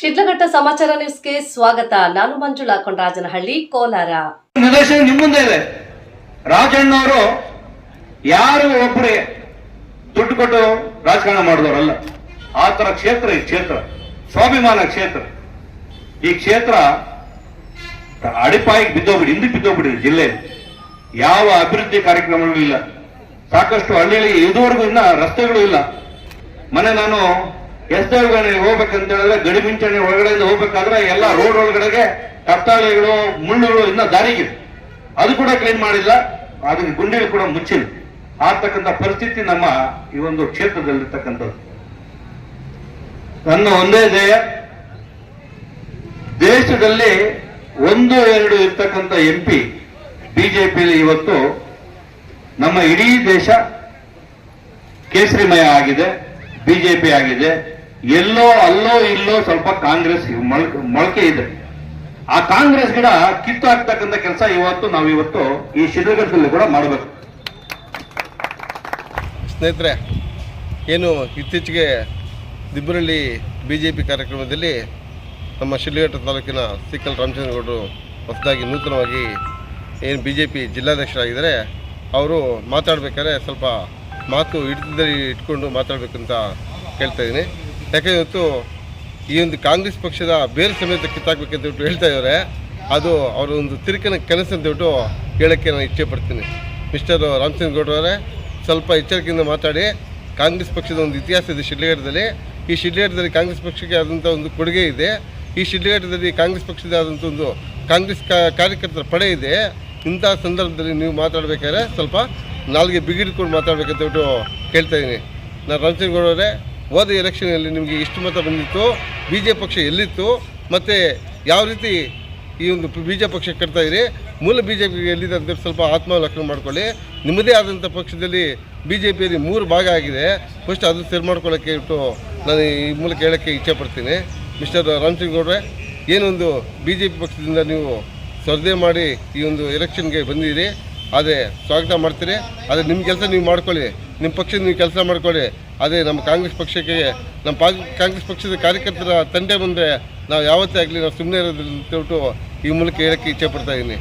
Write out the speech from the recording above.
ಸಮಾಚಾರ ನ್ಯೂಸ್ಗೆ ಸ್ವಾಗತ. ನಾನು ಮಂಜುಳಾ ಕೊಂಡರಾಜನಹಳ್ಳಿ ಕೋಲಾರ. ನಿದರ್ಶನ ನಿಮ್ಮ ಮುಂದೆ ಇದೆ. ರಾಜಣ್ಣವರು ಯಾರು ಒಬ್ಬರೇ ದುಡ್ಡು ಕೊಟ್ಟು ರಾಜಕಾರಣ ಮಾಡಿದವರಲ್ಲ. ಆ ತರ ಕ್ಷೇತ್ರ ಈ ಕ್ಷೇತ್ರ. ಸ್ವಾಭಿಮಾನ ಕ್ಷೇತ್ರ. ಈ ಕ್ಷೇತ್ರ ಅಡಿಪಾಯಿಗೆ ಬಿದ್ದೋಗ್ಬಿಡಿ ಹಿಂದಕ್ಕೆ ಬಿದ್ದೋಗ್ಬಿಡಿ ಜಿಲ್ಲೆ. ಯಾವ ಅಭಿವೃದ್ಧಿ ಕಾರ್ಯಕ್ರಮಗಳು ಇಲ್ಲ ಸಾಕಷ್ಟು ಹಳ್ಳಿಯಲ್ಲಿ ಇದುವರೆಗೂ ಇನ್ನ ರಸ್ತೆಗಳು ಇಲ್ಲ. ಮನೆ ನಾನು ಎಸ್ ಹೋಗ್ಬೇಕಂತ ಹೇಳಿದ್ರೆ ಗಡಿ ಮಿಂಚಣಿ ಒಳಗಡೆಯಿಂದ ಹೋಗ್ಬೇಕಾದ್ರೆ ಎಲ್ಲ ರೋಡ್ ಒಳಗಡೆಗೆ ಕತ್ತಾಳೆಗಳು ಮುಳ್ಳುಗಳು ಇನ್ನ ದಾರಿಗೆ. ಅದು ಕೂಡ ಕ್ಲೀನ್ ಮಾಡಿಲ್ಲ ಅದಕ್ಕೆ ಗುಂಡಿಗಳು ಕೂಡ ಮುಚ್ಚಿಲ್ಲ. ಆಗ್ತಕ್ಕಂಥ ಪರಿಸ್ಥಿತಿ ನಮ್ಮ ಈ ಒಂದು ಕ್ಷೇತ್ರದಲ್ಲಿರ್ತಕ್ಕಂಥದ್ದು. ನನ್ನ ಒಂದೇ ಧ್ಯೇಯ, ದೇಶದಲ್ಲಿ ಒಂದು, ಎರಡು ಇರ್ತಕ್ಕಂಥ ಎಂ ಪಿ ಬಿಜೆಪಿಯಲ್ಲಿ ಇವತ್ತು ನಮ್ಮ ಇಡೀ ದೇಶ ಕೇಸರಿಮಯ ಆಗಿದೆ, ಬಿಜೆಪಿ ಆಗಿದೆ ಎಲ್ಲೋ ಅಲ್ಲೋ ಇಲ್ಲೋ ಸ್ವಲ್ಪ ಕಾಂಗ್ರೆಸ್ ಮೊಳಕೆ ಇದೆ. ಆ ಕಾಂಗ್ರೆಸ್ ಗಿಡ ಕಿತ್ತು ಹಾಕ್ತಕ್ಕಂಥ ಕೆಲಸ ಇವತ್ತು ನಾವು ಇವತ್ತು ಈ ಶಿಡ್ಲಘಟ್ಟದಲ್ಲಿ ಕೂಡ ಮಾಡಬೇಕು. ಸ್ನೇಹಿತರೆ, ಏನು ಇತ್ತೀಚೆಗೆ ದಿಬ್ಬರಳ್ಳಿ ಬಿ ಜೆ ಪಿ ಕಾರ್ಯಕ್ರಮದಲ್ಲಿ ನಮ್ಮ ಶಿಡ್ಲಘಟ್ಟ ತಾಲೂಕಿನ ಸಿಕ್ಕಲ್ ರಾಮಚಂದ್ರಗೌಡರು ಹೊಸದಾಗಿ ನೂತನವಾಗಿ ಏನು ಬಿ ಜೆ ಪಿ ಜಿಲ್ಲಾಧ್ಯಕ್ಷರಾಗಿದ್ದಾರೆ, ಅವರು ಮಾತಾಡಬೇಕಾದ್ರೆ ಸ್ವಲ್ಪ ಮಾತು ಹಿಡಿತದಲ್ಲಿ ಇಟ್ಕೊಂಡು ಮಾತಾಡಬೇಕಂತ ಕೇಳ್ತಾ ಇದ್ದೀನಿ. ಯಾಕೆ ಇವತ್ತು ಈ ಒಂದು ಕಾಂಗ್ರೆಸ್ ಪಕ್ಷದ ಬೇರೆ ಸಮೇತ ಕಿತ್ತಾಕ್ಬೇಕಂತ ಹೇಳ್ತಾ ಇದ್ದಾರೆ. ಅದು ಅವರ ಒಂದು ತಿರುಕನ ಕೆಲಸ ಅಂತ ಹೇಳ್ಬಿಟ್ಟು ಹೇಳೋಕ್ಕೆ ನಾನು ಇಚ್ಛೆ ಪಡ್ತೀನಿ. ಮಿಸ್ಟರ್ ರಾಮಚಂದ್ರ ಗೌಡ್ರವರೇ ಸ್ವಲ್ಪ ಎಚ್ಚರಿಕೆಯಿಂದ ಮಾತಾಡಿ. ಕಾಂಗ್ರೆಸ್ ಪಕ್ಷದ ಒಂದು ಇತಿಹಾಸ ಇದೆ ಶಿಡ್ಲಘಟ್ಟದಲ್ಲಿ. ಈ ಶಿಡ್ಲಘಟ್ಟದಲ್ಲಿ ಕಾಂಗ್ರೆಸ್ ಪಕ್ಷಕ್ಕೆ ಆದಂಥ ಒಂದು ಕೊಡುಗೆ ಇದೆ. ಈ ಶಿಡ್ಲಘಟ್ಟದಲ್ಲಿ ಕಾಂಗ್ರೆಸ್ ಪಕ್ಷದ ಆದಂಥ ಒಂದು ಕಾಂಗ್ರೆಸ್ ಕಾರ್ಯಕರ್ತರ ಪಡೆ ಇದೆ. ಇಂಥ ಸಂದರ್ಭದಲ್ಲಿ ನೀವು ಮಾತಾಡಬೇಕಾದ್ರೆ ಸ್ವಲ್ಪ ನಾಲ್ಗೆ ಬಿಗಿಡ್ಕೊಂಡು ಮಾತಾಡಬೇಕಂತ ಕೇಳ್ತಾ ಇದ್ದೀನಿ. ನಾನು ರಾಮಚಂದ್ರಗೌಡರೇ ಹೋದ ಎಲೆಕ್ಷನಲ್ಲಿ ನಿಮಗೆ ಇಷ್ಟು ಮತ ಬಂದಿತ್ತು ಬಿ ಜೆ ಪಕ್ಷ ಎಲ್ಲಿತ್ತು, ಮತ್ತು ಯಾವ ರೀತಿ ಈ ಒಂದು ಬಿ ಜೆ ಪಕ್ಷ ಕಟ್ತಾ ಮೂಲ ಬಿ ಜೆ ಪಿ ಎಲ್ಲಿದೆ ಅಂತ ಸ್ವಲ್ಪ ಆತ್ಮಾವಲೋಕನ ಮಾಡ್ಕೊಳ್ಳಿ. ನಿಮ್ಮದೇ ಆದಂಥ ಪಕ್ಷದಲ್ಲಿ ಬಿ ಜೆ ಪಿಯಲ್ಲಿ ಮೂರು ಭಾಗ ಆಗಿದೆ. ಫಸ್ಟ್ ಅದು ಸೇರ್ ಮಾಡ್ಕೊಳ್ಳೋಕ್ಕೆ ಇಟ್ಟು ನಾನು ಈ ಮೂಲಕ ಹೇಳೋಕ್ಕೆ ಇಚ್ಛೆ ಪಡ್ತೀನಿ. ಮಿಸ್ಟರ್ ರಾಮಚಂದ್ರ ಗೌಡ್ರೆ ಏನೊಂದು ಬಿ ಜೆ ಪಿ ಪಕ್ಷದಿಂದ ನೀವು ಸ್ಪರ್ಧೆ ಮಾಡಿ ಈ ಒಂದು ಎಲೆಕ್ಷನ್ಗೆ ಬಂದಿದ್ದೀರಿ ಅದೇ ಸ್ವಾಗತ ಮಾಡ್ತೀರಿ. ಆದರೆ ನಿಮ್ಮ ಕೆಲಸ ನೀವು ಮಾಡ್ಕೊಳ್ಳಿ ನಿಮ್ಮ ಪಕ್ಷದ ನೀವು ಕೆಲಸ ಮಾಡ್ಕೊಳ್ಳಿ. ಅದೇ ನಮ್ಮ ಕಾಂಗ್ರೆಸ್ ಪಕ್ಷಕ್ಕೆ, ನಮ್ಮ ಕಾಂಗ್ರೆಸ್ ಪಕ್ಷದ ಕಾರ್ಯಕರ್ತರ ತಂದೆ ಮುಂದೆ ನಾವು ಯಾವತ್ತೇ ಆಗಲಿ ನಾವು ಸುಮ್ಮನೆ ಇರೋದಿಲ್ಲ ಅಂತ ಹೇಳ್ಬಿಟ್ಟು ಈ ಮೂಲಕ ಹೇಳೋಕ್ಕೆ ಇಚ್ಛೆ ಪಡ್ತಾ ಇದ್ದೀನಿ.